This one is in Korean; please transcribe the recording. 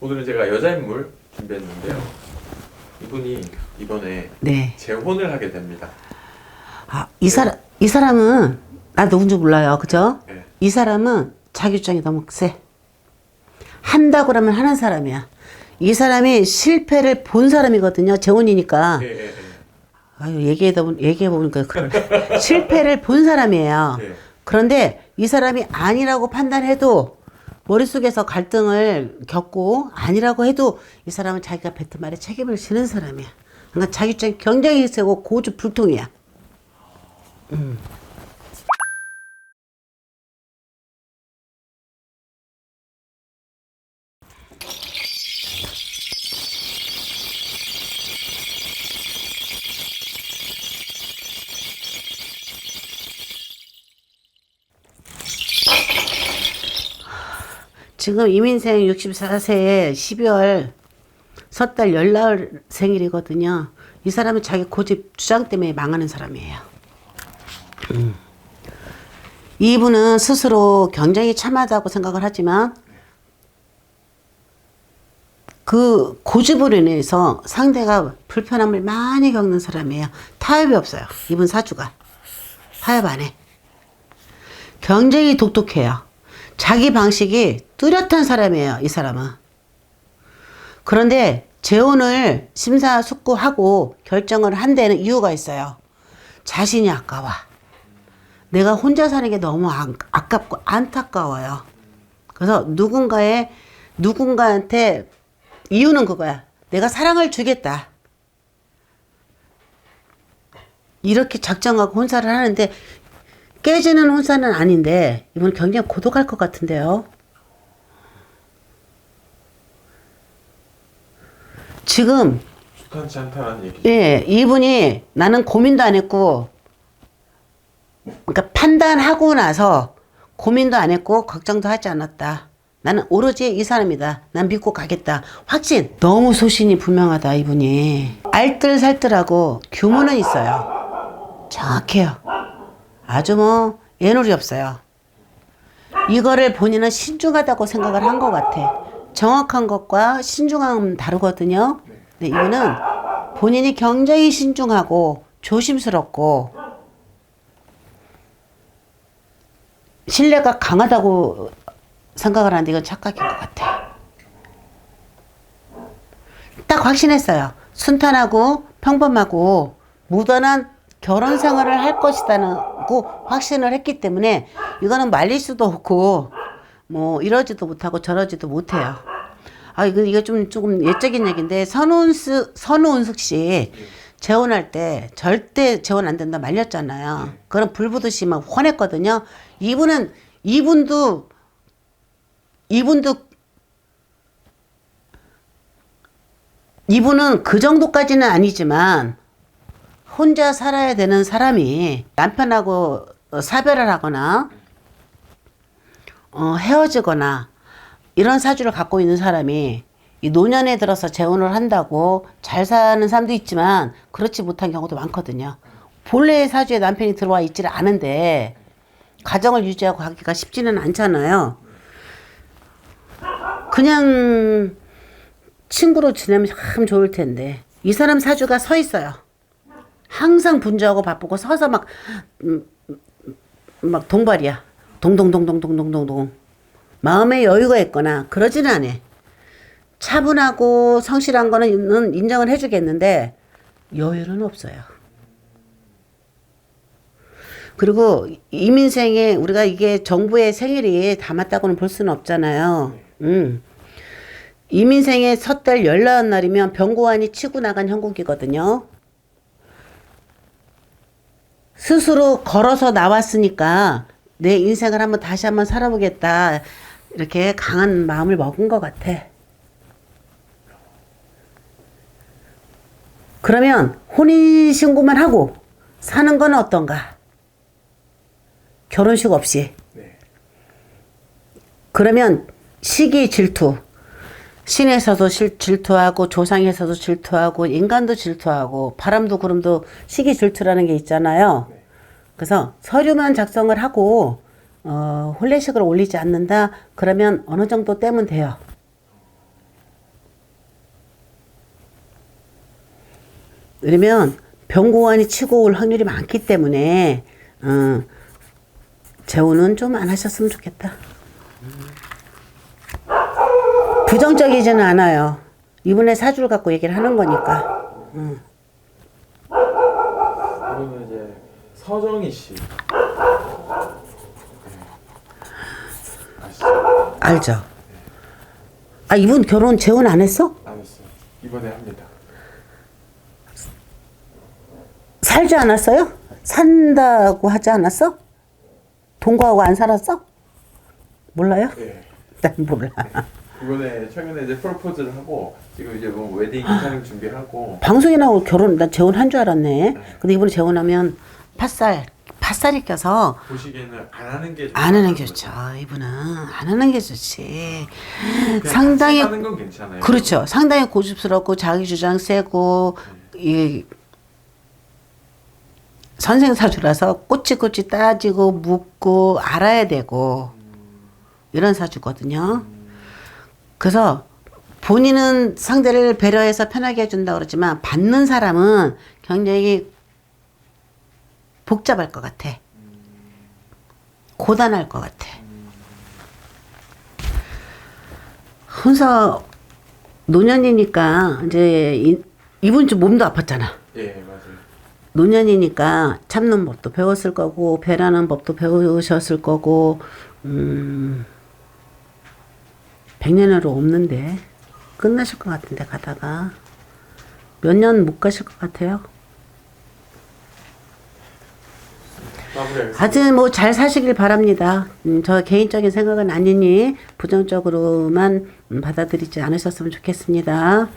오늘은 제가 여자 인물 준비했는데요. 이분이 이번에 네. 재혼을 하게 됩니다. 아, 이 사람, 이 사람은, 나 누군지 몰라요. 그죠? 네. 이 사람은 자기 주장이 너무 세. 한다 그러면 하는 사람이야. 이 사람이 실패를 본 사람이거든요. 재혼이니까. 예. 아유, 얘기하다 보니, 얘기해 보니까 그러네. 실패를 본 사람이에요. 네. 그런데 이 사람이 아니라고 판단해도 머릿속에서 갈등을 겪고 아니라고 해도 이 사람은 자기가 뱉은 말에 책임을 지는 사람이야. 그러니까 자기 주장이 굉장히 세고 고주 불통이야. 지금 이민생 64세에 12월 섣달 열나흘 생일이거든요. 이 사람은 자기 고집 주장 때문에 망하는 사람이에요. 음. 이분은 스스로 굉장히 참하다고 생각을 하지만 그 고집으로 인해서 상대가 불편함을 많이 겪는 사람이에요. 타협이 없어요. 이분 사주가. 타협 안 해. 굉장히 독특해요. 자기 방식이 뚜렷한 사람이에요, 이 사람은. 그런데 재혼을 심사숙고하고 결정을 한 데는 이유가 있어요. 자신이 아까워. 내가 혼자 사는 게 너무 안- 아깝고 안타까워요. 그래서 누군가의, 누군가한테 이유는 그거야. 내가 사랑을 주겠다. 이렇게 작정하고 혼사를 하는데 깨지는 혼사는 아닌데 이분 굉장히 고독할 것 같은데요. 지금 좋지 않다는 얘기. 예 이분이 나는 고민도 안 했고 그러니까 판단하고 나서 고민도 안 했고 걱정도 하지 않았다. 나는 오로지 이 사람이다. 난 믿고 가겠다. 확신. 너무 소신이 분명하다 이분이. 알뜰살뜰하고 규모는 있어요. 정확해요. 아주 뭐 애놀이 없어요. 이거를 본인은 신중하다고 생각을 한 것 같아. 정확한 것과 신중함은 다르거든요. 근데 이분은 본인이 굉장히 신중하고 조심스럽고 신뢰가 강하다고 생각을 하는데 이건 착각인 것 같아. 딱 확신했어요. 순탄하고 평범하고 무던한 결혼 생활을 할 것이다 고 확신을 했기 때문에 이거는 말릴 수도 없고 뭐 이러지도 못하고 저러지도 못해요. 아 이거 이거 좀 조금 예적인 얘기인데 선운스 선우은숙 씨 재혼할 때 절대 재혼 안 된다 말렸잖아요. 그럼 불부듯이 막 화냈거든요. 이분은 이분도 이분도 이분은 그 정도까지는 아니지만 혼자 살아야 되는 사람이 남편하고 어, 사별을 하거나 어, 헤어지거나 이런 사주를 갖고 있는 사람이 이 노년에 들어서 재혼을 한다고 잘 사는 사람도 있지만 그렇지 못한 경우도 많거든요. 본래의 사주에 남편이 들어와 있지를 않은데 가정을 유지하고 가기가 쉽지는 않잖아요. 그냥 친구로 지내면 참 좋을 텐데 이 사람 사주가 서 있어요. 항상 분주하고 바쁘고 서서 막, 음, 막 동발이야. 동동동동동동동동. 마음에 여유가 있거나 그러지는 않아. 차분하고 성실한 거는 인정을 해주겠는데 여유는 없어요. 그리고 이민생에 우리가 이게 정부의 생일이 담았다고는 볼 수는 없잖아요. 음. 이민생의 섣달 열나은 날이면 병고환이 치고 나간 형국이거든요. 스스로 걸어서 나왔으니까 내 인생을 한번 다시 한번 살아보겠다. 이렇게 강한 마음을 먹은 것 같아. 그러면 혼인신고만 하고 사는 건 어떤가? 결혼식 없이. 네. 그러면 시기 질투. 신에서도 질투하고 조상에서도 질투하고 인간도 질투하고 바람도 구름도 시기 질투라는 게 있잖아요. 그래서 서류만 작성을 하고 어, 혼례식을 올리지 않는다. 그러면 어느 정도 떼면 돼요. 왜냐면 병고환이 치고 올 확률이 많기 때문에 어, 재혼은 좀 안 하셨으면 좋겠다. 음. 부정적이지는 않아요. 이분의 사주를 갖고 얘기를 하는 거니까. 이분은 이제 서정희 씨. 네. 아시죠? 알죠? 아 이분 결혼 재혼 안 했어? 안 했어요. 이번에 합니다. 살지 않았어요? 산다고 하지 않았어? 동거하고 안 살았어? 몰라요? 네. 난 몰라. 이번에 최근에 이제 프로포즈를 하고 지금 이제 뭐 웨딩 촬영 준비하고 방송에 나오고 결혼 난 재혼한 줄 알았네. 근데 이번에 재혼하면 팥살 팥살이 껴서 보시기에는 안 하는 게 안 하는 게 좋죠. 이분은 안 하는 게 좋지. 상당히 사는 건 괜찮아요. 그렇죠. 상당히 고집스럽고 자기 주장 세고 이 선생 사주라서 꼬치꼬치 따지고 묻고 알아야 되고 이런 사주거든요. 그래서 본인은 상대를 배려해서 편하게 해준다 그러지만 받는 사람은 굉장히 복잡할 것 같아. 고단할 것 같아. 혼자 노년이니까 이제 이, 이분 좀 몸도 아팠잖아. 예 맞아요. 노년이니까 참는 법도 배웠을 거고 배라는 법도 배우셨을 거고 음 백년으로 없는데 끝나실 것 같은데 가다가 몇 년 못 가실 것 같아요. 하여튼 뭐 잘 사시길 바랍니다. 음, 저 개인적인 생각은 아니니 부정적으로만 음, 받아들이지 않으셨으면 좋겠습니다.